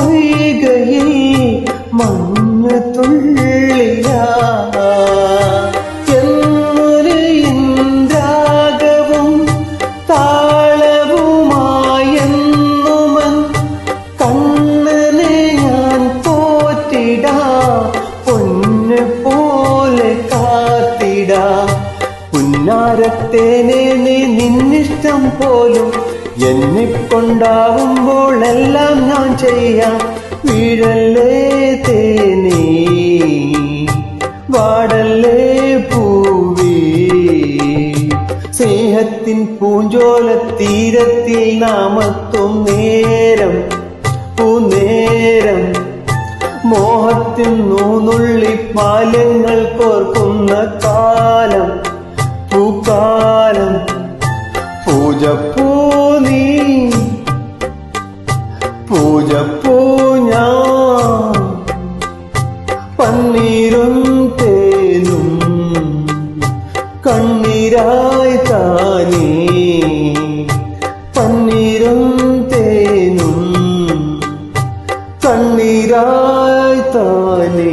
പൊയ്കയിൽ മണ്ണ് തുള്ളിയ എന്നൊരു ഇന്ദ്രാഗവും ഞാൻ പോറ്റിടാ പൊന്ന് കാത്തിടാ. പുന്നാരത്തേനെ നിന്നിഷ്ടം പോലും കൊണ്ടാവുമ്പോൾ എല്ലാം ഞാൻ ചെയ്യാം വീഴല്ലേ തേനീ. വാടല്ലേ പൂവി. സ്നേഹത്തിൻ പൂഞ്ചോല തീരത്തിൽ നാമത്തും നേരം പൂനേരം. മോഹത്തിൻ നൂന്നുള്ളി പാലങ്ങൾ കോർക്കുന്ന കാലം പൂക്കാലം. പൂജപ്പൂ പന്നീരും തേനും കണ്ണീരായി താനേ. പന്നീരും തേനും കണ്ണീരായി താനേ.